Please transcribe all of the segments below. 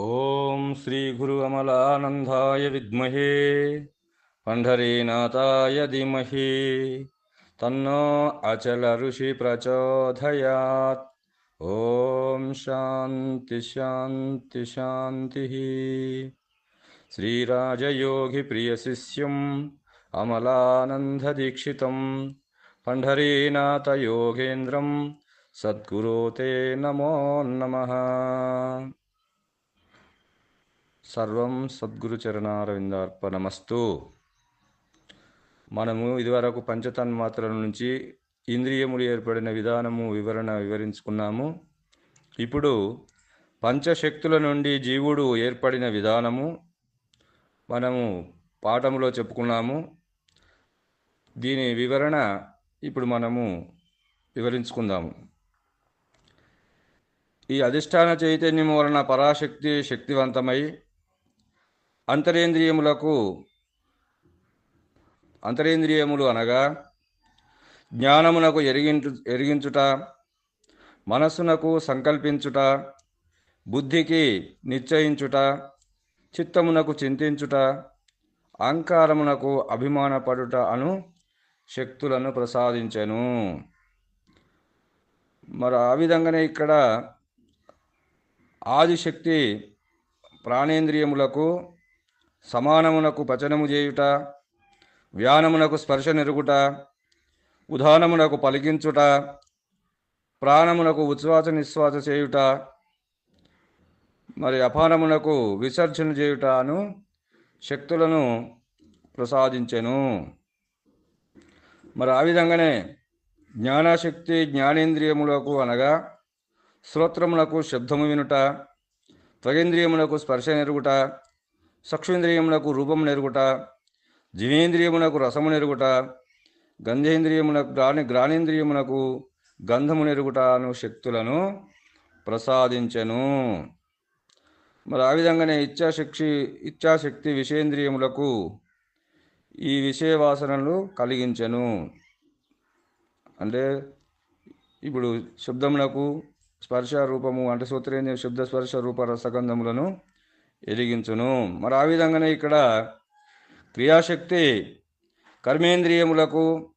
ॐ श्रीगुरु अमलानन्दाय विद्महे पण्ढरीनाथाय धीमहि। तन्नो अचल ऋषि प्रचोदयात्। ॐ शान्ति शान्ति शान्तिः श्रीराजयोगिप्रियशिष्यम् अमलानन्ददीक्षितं पण्ढरीनाथयोगेन्द्रं सद्गुरो ते नमो नमः। సర్వం సద్గురు చరణారవిందార్పణమస్తు మనము ఇదివరకు పంచతన్మాత్రల నుంచి ఇంద్రియములు ఏర్పడిన విధానము వివరణ వివరించుకున్నాము. ఇప్పుడు పంచశక్తుల నుండి జీవుడు ఏర్పడిన విధానము మనము పాఠములో చెప్పుకున్నాము. దీని వివరణ ఇప్పుడు మనము వివరించుకుందాము. ఈ అధిష్టాన చైతన్యం వలన పరాశక్తి శక్తివంతమై అంతరేంద్రియములకు అంతరేంద్రియములు అనగా జ్ఞానమునకు ఎరిగించు ఎరిగించుట మనస్సునకు సంకల్పించుట బుద్ధికి నిశ్చయించుట చిత్తమునకు చింతించుట అహంకారమునకు అభిమానపడుట అను శక్తులను ప్రసాదించెను. మరి ఆ విధంగానే ఇక్కడ ఆదిశక్తి ప్రాణేంద్రియములకు సమానమునకు పచనము చేయుట వ్యానమునకు స్పర్శ నెరుగుట ఉదానమునకు పలికించుట ప్రాణమునకు ఉచ్ఛ్వాస నిశ్వాస చేయుట మరి అపానమునకు విసర్జన చేయుట అను శక్తులను ప్రసాదించెను. మరి ఆ విధంగానే జ్ఞానశక్తి జ్ఞానేంద్రియములకు అనగా శ్రోత్రములకు శబ్దము వినుట త్వగేంద్రియములకు స్పర్శ నెరుగుట చక్షుంద్రియములకు రూపము నెరుగుట జినేంద్రియమునకు రసము నెరుగుట గంధేంద్రియమునకు గ్రాని గ్రానేంద్రియమునకు గంధము నెరుగుట అను శక్తులను ప్రసాదించెను. మరి ఆ విధంగానే ఇచ్ఛాశక్తి ఇచ్ఛాశక్తి విషేంద్రియములకు ఈ విషయ వాసనలు కలిగించెను. అంటే ఇప్పుడు శబ్దమునకు స్పర్శ రూపము అంటే సూత్రేంద్రియ శబ్ద స్పర్శ రూప రసగంధములను ఎదిగించును మరి ఆ విధంగానే ఇక్కడ క్రియాశక్తి కర్మేంద్రియములకు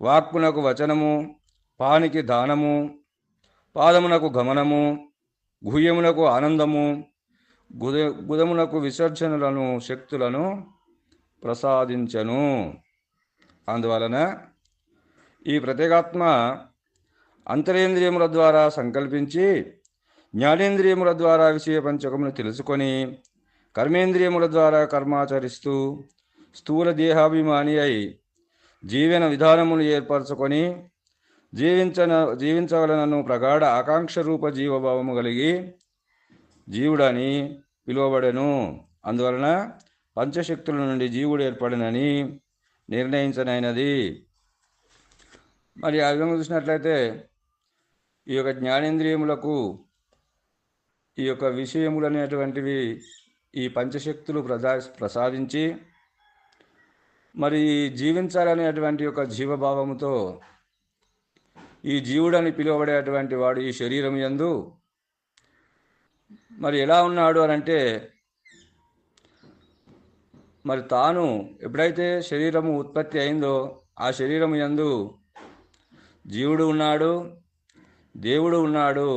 వాక్పునకు వచనము పానికి దానము పాదమునకు గమనము గుహ్యమునకు ఆనందము గుద గుదమునకు విసర్జనలను శక్తులను ప్రసాదించను. అందువలన ఈ ప్రత్యేగాత్మ అంతరేంద్రియముల ద్వారా సంకల్పించి జ్ఞానేంద్రియముల ద్వారా విషయ పంచకమును తెలుసుకొని కర్మేంద్రియముల ద్వారా కర్మాచరిస్తూ స్థూల దేహాభిమాని అయి జీవన విధానమును ఏర్పరచుకొని జీవించన జీవించవలనను ప్రగాఢ ఆకాంక్ష రూప జీవభావము కలిగి జీవుడని పిలువబడెను. అందువలన పంచశక్తుల నుండి జీవుడు ఏర్పడినని నిర్ణయించనైనది. మరి ఆ విధంగా చూసినట్లయితే ఈ యొక్క జ్ఞానేంద్రియములకు ఈ యొక్క విషయములు అనేటువంటివి ఈ పంచశక్తులు ప్రసా ప్రసాదించి మరి జీవించాలనేటువంటి యొక్క జీవభావముతో ఈ జీవుడని పిలువబడేటువంటి వాడు ఈ శరీరం యందు. మరి ఎలా ఉన్నాడు అని అంటే మరి తాను ఎప్పుడైతే శరీరము ఉత్పత్తి అయిందో ఆ శరీరం యందు జీవుడు ఉన్నాడు దేవుడు ఉన్నాడు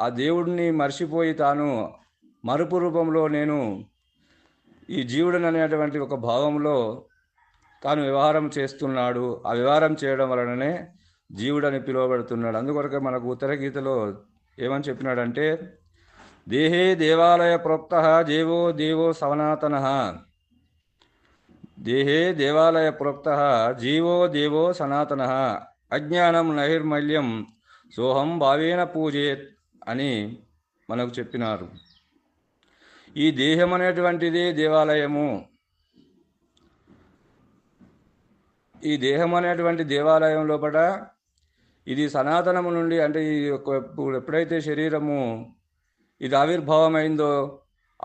ఆ దేవుడిని మర్చిపోయి తాను మరుపు రూపంలో నేను ఈ జీవుడు అనేటువంటి ఒక భావంలో తాను వ్యవహారం చేస్తున్నాడు. ఆ వ్యవహారం చేయడం వలననే జీవుడని పిలువబడుతున్నాడు. అందుకొరకే మనకు ఉత్తర గీతలో ఏమని చెప్పినాడంటే దేహే దేవాలయ ప్రోక్త దేవో దేవో సవనాతన. దేహే దేవాలయ ప్రోక్త జీవో దేవో సనాతన. అజ్ఞానం నైర్మల్యం సోహం భావేన పూజేత్ అని మనకు చెప్పినారు. ఈ దేహం అనేటువంటిది దేవాలయము. ఈ దేహం అనేటువంటి దేవాలయం లోపల ఇది సనాతనము నుండి అంటే ఈ యొక్క ఇప్పుడు ఎప్పుడైతే శరీరము ఇది ఆవిర్భావమైందో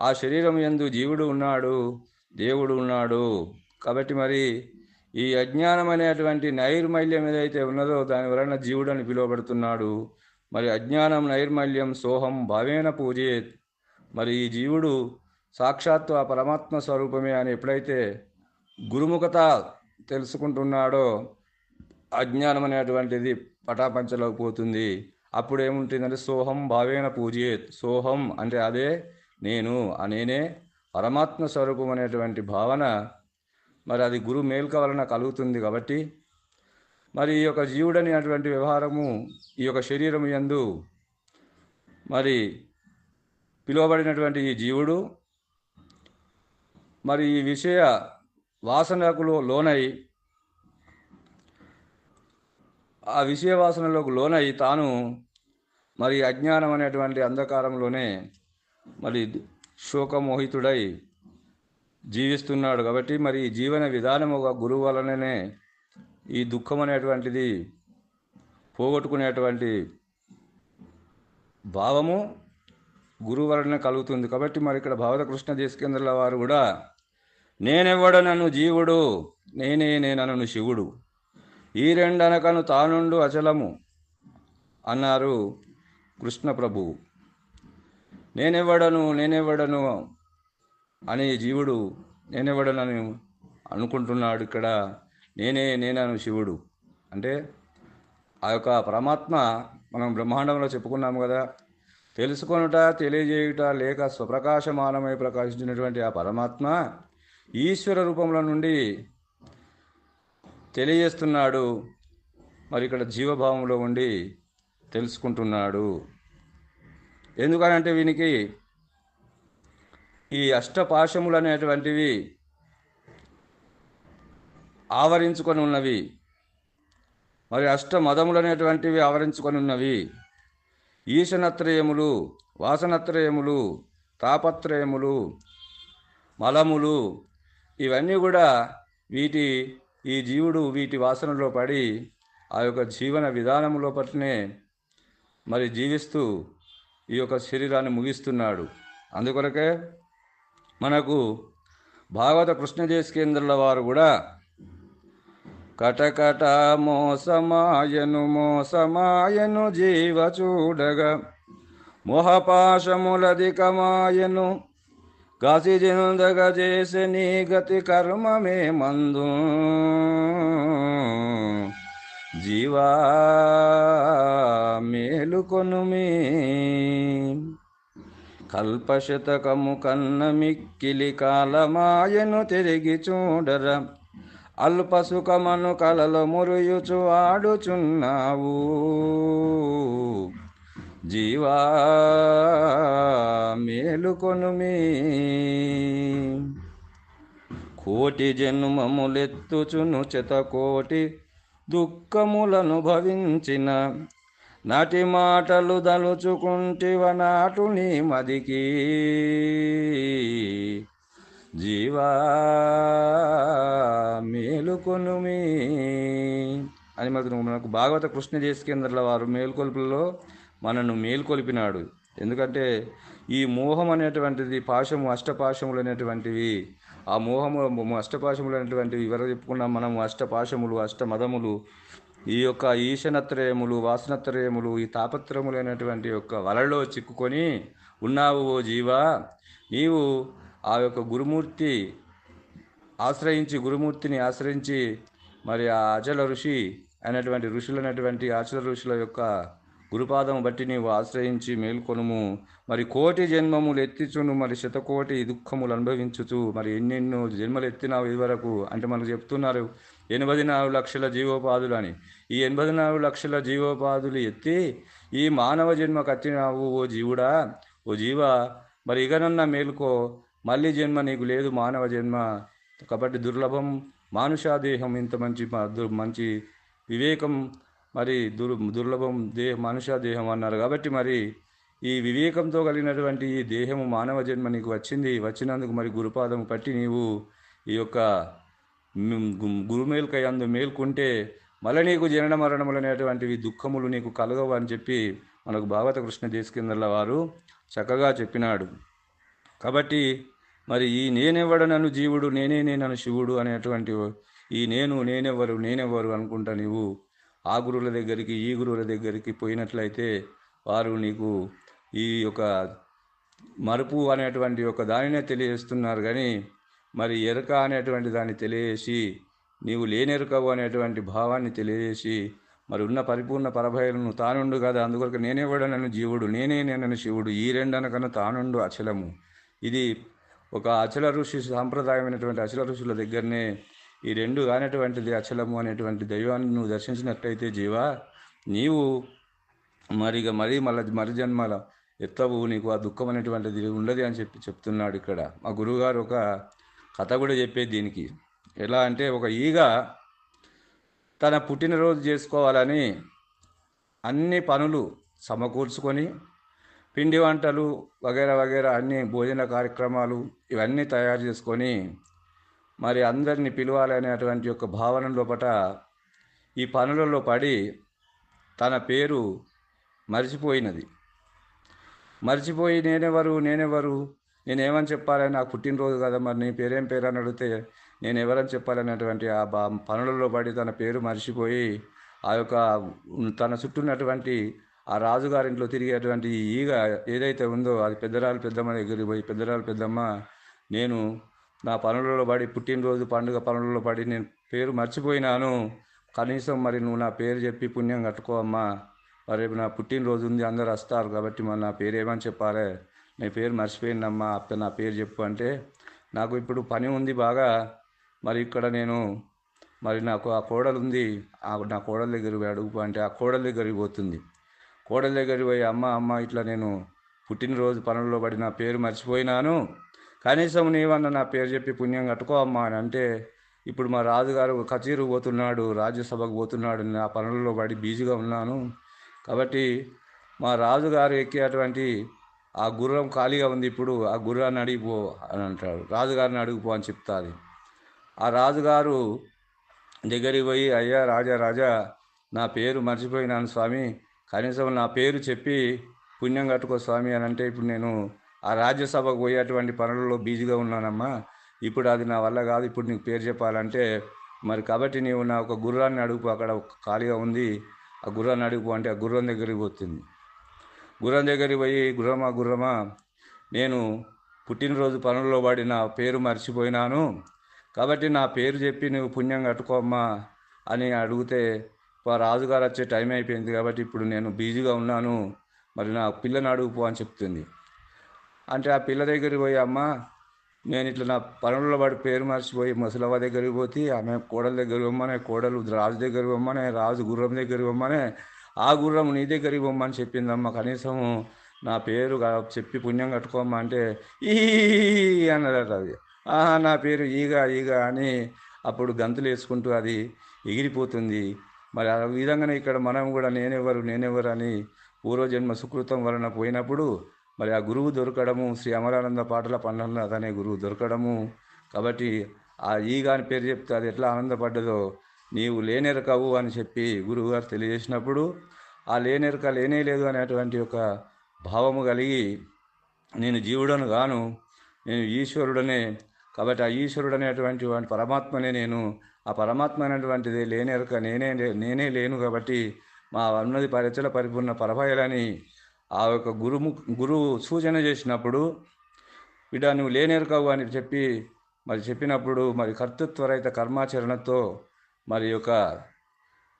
ఆ శరీరం ఎందు జీవుడు ఉన్నాడు దేవుడు ఉన్నాడు. కాబట్టి మరి ఈ అజ్ఞానం అనేటువంటి నైర్మల్యం ఏదైతే ఉన్నదో దాని వలన జీవుడు అని పిలువబడుతున్నాడు. మరి అజ్ఞానం నైర్మల్యం సోహం భావేన పూజేత్ మరి ఈ జీవుడు సాక్షాత్తు ఆ పరమాత్మ స్వరూపమే అని ఎప్పుడైతే గురుముఖత తెలుసుకుంటున్నాడో అజ్ఞానం అనేటువంటిది పటాపంచలోకి పోతుంది. అప్పుడు ఏముంటుందంటే సోహం భావేన పూజేత్ సోహం అంటే అదే నేను ఆ నేనే పరమాత్మ స్వరూపం అనేటువంటి భావన. మరి అది గురు మేల్క వలన కలుగుతుంది కాబట్టి మరి ఈ యొక్క జీవుడని అటువంటి వ్యవహారము ఈ యొక్క శరీరం యందు మరి పిలువబడినటువంటి ఈ జీవుడు మరి ఈ విషయ వాసనకు లోనై ఆ విషయ వాసనలోకి లోనై తాను మరి అజ్ఞానం అనేటువంటి అంధకారంలోనే మరి శోకమోహితుడై జీవిస్తున్నాడు. కాబట్టి మరి ఈ జీవన విధానం ఒక గురువు వలననే ఈ దుఃఖం అనేటువంటిది పోగొట్టుకునేటువంటి భావము గురువు వలన కలుగుతుంది. కాబట్టి మరి ఇక్కడ భావత కృష్ణ దేశకేంద్రుల వారు కూడా నేనెవ్వడనను జీవుడు నేనే నేనను శివుడు. ఈ రెండనకను తానుండు అచలము అన్నారు కృష్ణ ప్రభువు నేనెవ్వడను నేనెవ్వడను అనే జీవుడు నేనెవ్వడనని అనుకుంటున్నాడు ఇక్కడ నేనే నేనను శివుడు. అంటే ఆ యొక్క పరమాత్మ మనం బ్రహ్మాండంలో చెప్పుకున్నాము కదా తెలుసుకొనుట తెలియజేయుట లేక స్వప్రకాశమానమై ప్రకాశించినటువంటి ఆ పరమాత్మ ఈశ్వర రూపంలో నుండి తెలియజేస్తున్నాడు మరి ఇక్కడ జీవభావంలో ఉండి తెలుసుకుంటున్నాడు. ఎందుకనంటే వీనికి ఈ అష్టపాశములు అనేటువంటివి ఆవరించుకొని ఉన్నవి. మరి అష్టమదములు అనేటువంటివి ఆవరించుకొని ఉన్నవి. ఈశనత్రయములు వాసనత్రయములు తాపత్రయములు మలములు ఇవన్నీ కూడా వీటి ఈ జీవుడు వీటి వాసనలో పడి ఆ యొక్క జీవన విధానంలో పట్టినే మరి జీవిస్తూ ఈ యొక్క శరీరాన్ని ముగిస్తున్నాడు. అందుకొరకే మనకు భాగవత కృష్ణదేశకేంద్రుల వారు కూడా కటకట మోసమాయను మోసమాయను జీవ చూడగా. మోహపాశములధికమాయను కాశీ జనుదగ చేసే నీ గతి కర్మమే మందు. జీవా మేలుకొనుమి కల్పశతకము కన్న మిక్కిలి కాలమాయను తిరిగి చూడరా. అల్పసుఖమను కలలో మురియుచు ఆడుచున్నావు. జీవా మేలుకొనుమి కోటి జన్మములెత్తుచును చెతకోటి దుఃఖములను భవించిన. నాటి మాటలు దలుచుకుంటివ నాటు నీ మదికి. జీవా మేలుకొనుమి అని మాత్రం మనకు భాగవత కృష్ణ చేసుకేంద్రుల వారు మేల్కొల్పులలో మనను మేల్కొల్పినాడు. ఎందుకంటే ఈ మోహం అనేటువంటిది పాశము అష్టపాశములు అనేటువంటివి ఆ మోహము అష్టపాశములు అనేటువంటివి ఎవరు చెప్పుకున్నాం మనము అష్టపాశములు అష్టమదములు ఈ యొక్క ఈశనత్రయములు వాసనత్రయములు ఈ తాపత్రములు అనేటువంటి యొక్క వలలో చిక్కుకొని ఉన్నావు ఓ జీవా. నీవు ఆ యొక్క గురుమూర్తి ఆశ్రయించి గురుమూర్తిని ఆశ్రయించి మరి ఆ అచల ఋషి అయినటువంటి ఋషులు అనేటువంటి అచల ఋషుల యొక్క గురుపాదం బట్టి నీవు ఆశ్రయించి మేల్కొనుము. మరి కోటి జన్మములు ఎత్తిచును మరి శతకోటి దుఃఖములు అనుభవించుచు మరి ఎన్నెన్నో జన్మలు ఎత్తినావు ఇదివరకు అంటే మనకు చెప్తున్నారు. ఎనభై నాలుగు లక్షల జీవోపాధులు అని. ఈ ఎనభై నాలుగు లక్షల జీవోపాధులు ఎత్తి ఈ మానవ జన్మ కత్తినావు ఓ జీవుడా ఓ జీవ. మరి ఇకనన్నా మేలుకో మళ్ళీ జన్మ నీకు లేదు మానవ జన్మ. కాబట్టి దుర్లభం మానుషాదేహం ఇంత మంచి మంచి వివేకం. మరి దుర్ దుర్లభం దేహ మనుష దేహం అన్నారు. కాబట్టి మరి ఈ వివేకంతో కలిగినటువంటి ఈ దేహము మానవ జన్మ నీకు వచ్చింది. వచ్చినందుకు మరి గురుపాదం పట్టి నీవు ఈ యొక్క గురుమేల్కై అందు మేల్కుంటే మళ్ళీ నీకు జనన మరణములు అనేటువంటివి దుఃఖములు నీకు కలగవు అని చెప్పి మనకు భాగవత కృష్ణ దేశకేంద్రుల వారు చక్కగా చెప్పినాడు. కాబట్టి మరి ఈ నేనెవడు నన్ను జీవుడు నేనే నేనను శివుడు అనేటువంటి ఈ నేను నేనెవరు నేనెవరు అనుకుంటా నీవు? ఆ గురువుల దగ్గరికి ఈ గురువుల దగ్గరికి పోయినట్లయితే వారు నీకు ఈ యొక్క మరుపు అనేటువంటి ఒక దానినే తెలియజేస్తున్నారు. కానీ మరి ఎరుక అనేటువంటి దాన్ని తెలియజేసి నీవు లేనెరుకవు అనేటువంటి భావాన్ని తెలియజేసి మరి ఉన్న పరిపూర్ణ పరభయలను తానుండు కదా. అందుకొరకు నేనే నన్ను జీవుడు నేనే నేను శివుడు ఈ రెండనకన్నా తానుండు అచలము. ఇది ఒక అచల ఋషి సాంప్రదాయమైనటువంటి అచల ఋషుల దగ్గరనే ఈ రెండు కానటువంటిది అచలము అనేటువంటి దైవాన్ని నువ్వు దర్శించినట్లయితే జీవా నీవు మరి ఇక మరీ మళ్ళీ మరి జన్మల ఎత్తవు నీకు ఆ దుఃఖం అనేటువంటిది ఉండదు అని చెప్పి చెప్తున్నాడు ఇక్కడ. మా గురువుగారు ఒక కథ కూడా చెప్పేది దీనికి. ఎలా అంటే ఒక ఈగ తన పుట్టినరోజు చేసుకోవాలని అన్ని పనులు సమకూర్చుకొని పిండి వంటలు వగేరా వగేరా అన్ని భోజన కార్యక్రమాలు ఇవన్నీ తయారు చేసుకొని మరి అందరిని పిలవాలనేటువంటి యొక్క భావన లోపట ఈ పనులలో పడి తన పేరు మర్చిపోయినది. మర్చిపోయి నేనెవరు? నేనెవరు? నేనేమని చెప్పాలని నాకు పుట్టినరోజు కదా మరి నీ పేరేం పేరు? అని అడిగితే నేను ఎవరని చెప్పాలనేటువంటి ఆ బా పనులలో పడి తన పేరు మర్చిపోయి ఆ యొక్క తన చుట్టూ ఉన్నటువంటి ఆ రాజుగారింట్లో తిరిగేటువంటి ఈగ ఏదైతే ఉందో అది పెద్దరాలు పెద్దమ్మ దగ్గరికి పోయి పెద్దరాలు పెద్దమ్మ నేను నా పనులలో పడి పుట్టినరోజు పండుగ పనులలో పడి నేను పేరు మర్చిపోయినాను. కనీసం మరి నువ్వు నా పేరు చెప్పి పుణ్యం కట్టుకో అమ్మా. మరి రేపు నా పుట్టినరోజు ఉంది అందరు వస్తారు కాబట్టి మరి నా పేరు ఏమని చెప్పారే నీ పేరు మర్చిపోయిందమ్మా అప్ప నా పేరు చెప్పు అంటే నాకు ఇప్పుడు పని ఉంది బాగా. మరి ఇక్కడ నేను మరి నాకు ఆ కోడలు ఉంది. ఆ నా కోడల దగ్గరికి అడుగు అంటే ఆ కోడల దగ్గరికి పోతుంది. కోడల దగ్గరికి పోయి అమ్మ అమ్మ ఇట్లా నేను పుట్టినరోజు పనుల్లో పడి నా పేరు మర్చిపోయినాను. కనీసం నీవన్న నా పేరు చెప్పి పుణ్యం కట్టుకో అమ్మా అని అంటే ఇప్పుడు మా రాజుగారు కచేరు పోతున్నాడు రాజ్యసభకు పోతున్నాడు నా పనులలో పడి బిజీగా ఉన్నాను. కాబట్టి మా రాజుగారు ఎక్కేటువంటి ఆ గుర్రం ఖాళీగా ఉంది ఇప్పుడు ఆ గుర్రాన్ని అడిగిపో అని అంటాడు. రాజుగారిని అడిగిపో అని చెప్తాది. ఆ రాజుగారు దగ్గరికి పోయి అయ్యా రాజా రాజా నా పేరు మర్చిపోయినాను స్వామి. కనీసం నా పేరు చెప్పి పుణ్యం కట్టుకో స్వామి అని అంటే ఇప్పుడు నేను ఆ రాజ్యసభకు పోయేటువంటి పనులలో బిజీగా ఉన్నానమ్మా. ఇప్పుడు అది నా వల్ల కాదు ఇప్పుడు నీకు పేరు చెప్పాలంటే మరి కాబట్టి నీవు నా ఒక గుర్రాన్ని అడుగుపో అక్కడ ఖాళీగా ఉంది. ఆ గుర్రాన్ని అడుగుపో అంటే ఆ గుర్రం దగ్గరికి పోతుంది. గుర్రం దగ్గరికి పోయి గుర్రమా గుర్రమా నేను పుట్టినరోజు పనుల్లో పడి నా పేరు మర్చిపోయినాను. కాబట్టి నా పేరు చెప్పి నువ్వు పుణ్యం కట్టుకోమ్మా అని అడిగితే రాజుగారు వచ్చే టైం అయిపోయింది కాబట్టి ఇప్పుడు నేను బిజీగా ఉన్నాను. మరి నా పిల్లని అడుగుపో అని చెప్తుంది. అంటే ఆ పిల్ల దగ్గరికి పోయి అమ్మ నేను ఇట్లా నా పనుల్లో పడి పేరు మర్చిపోయి ముసలవ్వ దగ్గరికి పోతే ఆమె కోడల దగ్గర పొమ్మనే కోడలు రాజు దగ్గర పొమ్మనే రాజు గుర్రం దగ్గరికి పొమ్మనే ఆ గుర్రం నీ దగ్గరికి పొమ్మని చెప్పిందమ్మ కనీసం నా పేరు చెప్పి పుణ్యం కట్టుకోమ్మా అంటే ఈ అన్నదట అది. ఆహా నా పేరు ఈగ ఈగ అని అప్పుడు గంతులు వేసుకుంటూ అది ఎగిరిపోతుంది. మరి ఆ విధంగానే ఇక్కడ మనం కూడా నేనెవరు నేనెవరు అని పూర్వజన్మ సుకృతం వలన పోయినప్పుడు మరి ఆ గురువు దొరకడము శ్రీ అమరానంద పాటల పండుగ అనే గురువు దొరకడము. కాబట్టి ఆ ఈగాని పేరు చెప్తే అది ఎట్లా ఆనందపడ్డదో నీవు లేనెరకవు అని చెప్పి గురువుగారు తెలియజేసినప్పుడు ఆ లేనెరక లేనే లేదు అనేటువంటి ఒక భావము కలిగి నేను జీవుడను గాను నేను ఈశ్వరుడనే. కాబట్టి ఆ ఈశ్వరుడు అనేటువంటి పరమాత్మనే నేను ఆ పరమాత్మ అనేటువంటిది లేనెరక నేనే లే- నేనే లేను కాబట్టి మా అన్నది పరిచల పరిపూర్ణ పరభయలని ఆ యొక్క గురుము గురువు సూచన చేసినప్పుడు బిడ్డ నువ్వు లేనేరకవు అని చెప్పి మరి చెప్పినప్పుడు మరి కర్తృత్వరహిత కర్మాచరణతో మరి యొక్క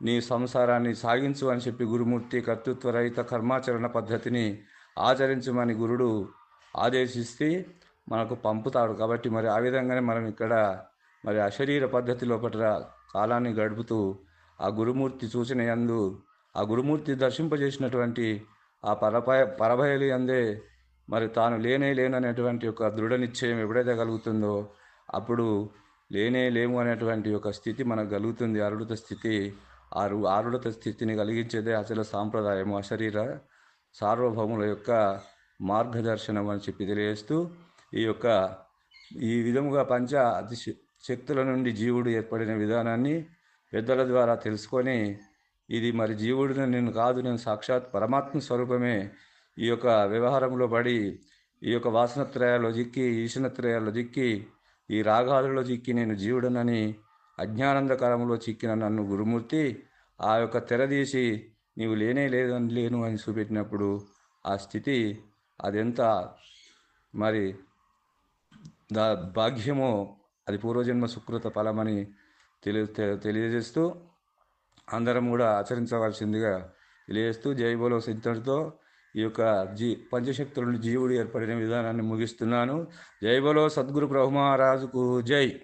నీ సంసారాన్ని సాగించు అని చెప్పి గురుమూర్తి కర్తృత్వరహిత కర్మాచరణ పద్ధతిని ఆచరించమని గురుడు ఆదేశిస్తే మనకు పంపుతాడు. కాబట్టి మరి ఆ విధంగానే మనం ఇక్కడ మరి అశరీర పద్ధతి లోపల కాలాన్ని గడుపుతూ ఆ గురుమూర్తి సూచన యందు ఆ గురుమూర్తి దర్శింపజేసినటువంటి ఆ పరపయ పరభయలు అందే మరి తాను లేనే లేననేటువంటి ఒక దృఢ నిశ్చయం ఎప్పుడైతే కలుగుతుందో అప్పుడు లేనే లేము అనేటువంటి ఒక స్థితి మనకు కలుగుతుంది. అరుడత స్థితి ఆరు ఆరుడత స్థితిని కలిగించేదే అసలు సాంప్రదాయము. అశరీర సార్వభౌముల యొక్క మార్గదర్శనం అని చెప్పి తెలియజేస్తూ ఈ యొక్క ఈ విధముగా పంచ అతిశ శక్తుల నుండి జీవుడు ఏర్పడిన విధానాన్ని పెద్దల ద్వారా తెలుసుకొని ఇది మరి జీవుడిని నేను కాదు నేను సాక్షాత్ పరమాత్మ స్వరూపమే. ఈ యొక్క వ్యవహారంలో పడి ఈ యొక్క వాసనత్రయాల్లో చిక్కి ఈశనత్రయాల్లో జిక్కి ఈ రాగాలలో చిక్కి నేను జీవుడనని అజ్ఞానందకరంలో చిక్కిన నన్ను గురుమూర్తి ఆ యొక్క తెరదీసి నీవు లేనే లేదని లేను అని చూపెట్టినప్పుడు ఆ స్థితి అదెంత మరి దా భాగ్యమో అది పూర్వజన్మ సుకృత ఫలమని తెలియ తె- తెలియజేస్తూ అందరం కూడా ఆచరించవలసిందిగా తెలియజేస్తూ జై సిద్ధంతో ఈ యొక్క జీ పంచశక్తులను జీవుడు ఏర్పడిన విధానాన్ని ముగిస్తున్నాను. జైబోలో సద్గురు బ్రహ్మరాజుకు జై.